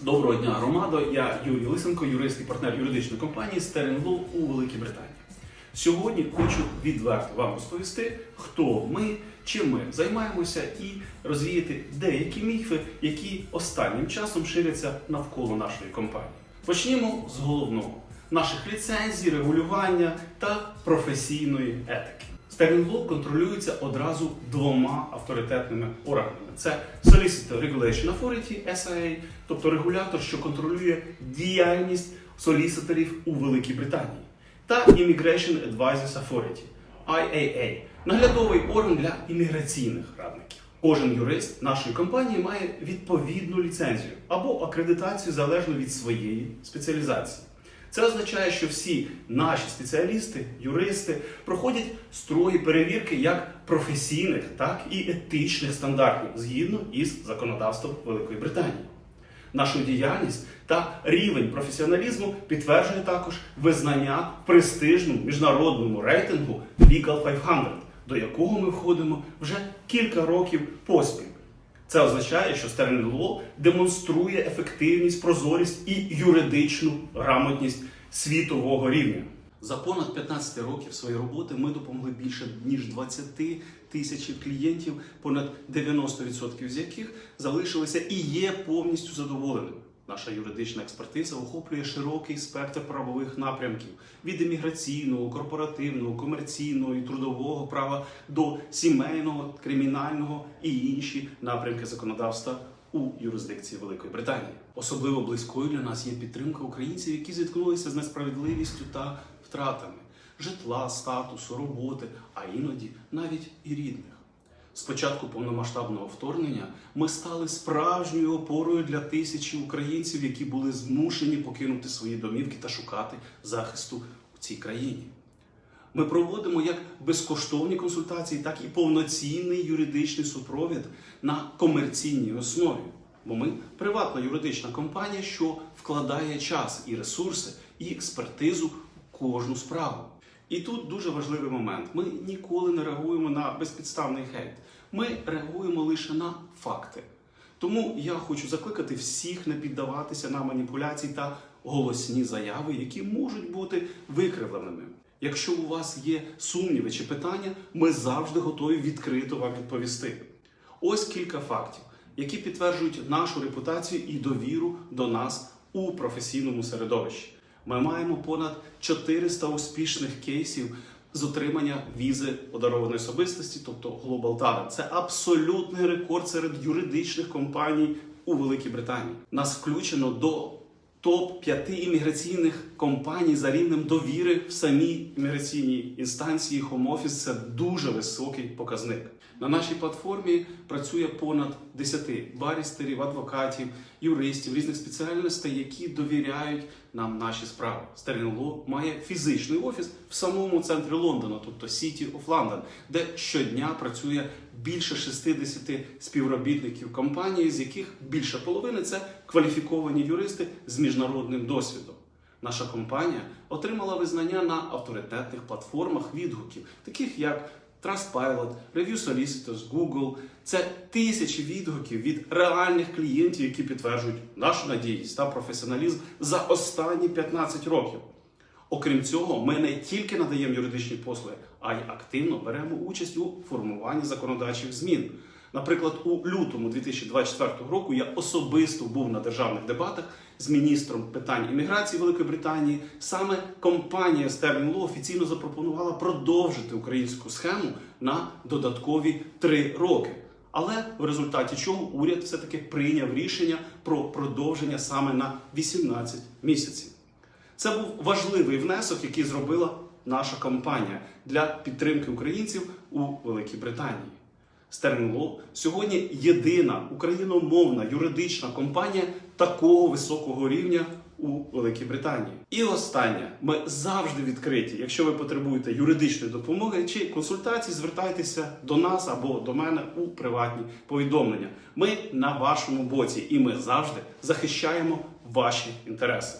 Доброго дня, громадо. Я Юрій Лисенко, юрист і партнер юридичної компанії Law у Великій Британії. Сьогодні хочу відверто вам розповісти, хто ми, чим ми займаємося, і розвіяти деякі міфи, які останнім часом ширяться навколо нашої компанії. Почнімо з головного: наших ліцензій, регулювання та професійної етики. Law контролюється одразу двома авторитетними органами: це Solicitor Regulation Authority, SIA, тобто регулятор, що контролює діяльність соліситорів у Великій Британії, та Immigration Advisors Authority, IAA, наглядовий орган для імміграційних радників. Кожен юрист нашої компанії має відповідну ліцензію або акредитацію залежно від своєї спеціалізації. Це означає, що всі наші спеціалісти, юристи проходять строгі перевірки як професійних, так і етичних стандартів згідно із законодавством Великої Британії. Нашу діяльність та рівень професіоналізму підтверджує також визнання в престижному міжнародному рейтингу Legal 500, до якого ми входимо вже кілька років поспіль. Це означає, що Sterling Ло демонструє ефективність, прозорість і юридичну грамотність світового рівня. За понад 15 років своєї роботи ми допомогли більше ніж 20 тисяч клієнтів, понад 90% з яких залишилися і є повністю задоволеними. Наша юридична експертиза охоплює широкий спектр правових напрямків від імміграційного, корпоративного, комерційного і трудового права до сімейного, кримінального і інші напрямки законодавства у юрисдикції Великої Британії. Особливо близькою для нас є підтримка українців, які зіткнулися з несправедливістю та втратами житла, статусу, роботи, а іноді навіть і рідних. З початку повномасштабного вторгнення ми стали справжньою опорою для тисячі українців, які були змушені покинути свої домівки та шукати захисту у цій країні. Ми проводимо як безкоштовні консультації, так і повноцінний юридичний супровід на комерційній основі. Бо ми приватна юридична компанія, що вкладає час і ресурси, і експертизу в кожну справу. І тут дуже важливий момент: ми ніколи не реагуємо на безпідставний хейт. Ми реагуємо лише на факти. Тому я хочу закликати всіх не піддаватися на маніпуляції та голосні заяви, які можуть бути викривленими. Якщо у вас є сумніви чи питання, ми завжди готові відкрито вам відповісти. Ось кілька фактів, які підтверджують нашу репутацію і довіру до нас у професійному середовищі. Ми маємо понад 400 успішних кейсів з отримання візи подарованої особистості, тобто Global Talent. Це абсолютний рекорд серед юридичних компаній у Великій Британії. Нас включено до топ 5 імміграційних компаній за рівнем довіри в самій імміграційній інстанції Home Office. Це дуже високий показник. На нашій платформі працює понад 10 барістерів, адвокатів, юристів різних спеціальностей, які довіряють нам наші справи. Sterling Law має фізичний офіс в самому центрі Лондона, тобто City of London, де щодня працює більше 60 співробітників компанії, з яких більше половини це кваліфіковані юристи з міжнародним досвідом. Наша компанія отримала визнання на авторитетних платформах відгуків, таких як Trustpilot, Review Solicitors, Google. Це тисячі відгуків від реальних клієнтів, які підтверджують нашу надійність та професіоналізм за останні 15 років. Окрім цього, ми не тільки надаємо юридичні послуги, а й активно беремо участь у формуванні законодавчих змін. Наприклад, у лютому 2024 року я особисто був на державних дебатах з міністром питань імміграції Великої Британії. Саме компанія Sterling Law офіційно запропонувала продовжити українську схему на додаткові три роки. Але в результаті чого уряд все-таки прийняв рішення про продовження саме на 18 місяців. Це був важливий внесок, який зробила наша компанія для підтримки українців у Великій Британії. Sterling сьогодні єдина україномовна юридична компанія такого високого рівня у Великій Британії. І останнє, ми завжди відкриті. Якщо ви потребуєте юридичної допомоги чи консультацій, звертайтеся до нас або до мене у приватні повідомлення. Ми на вашому боці і ми завжди захищаємо ваші інтереси.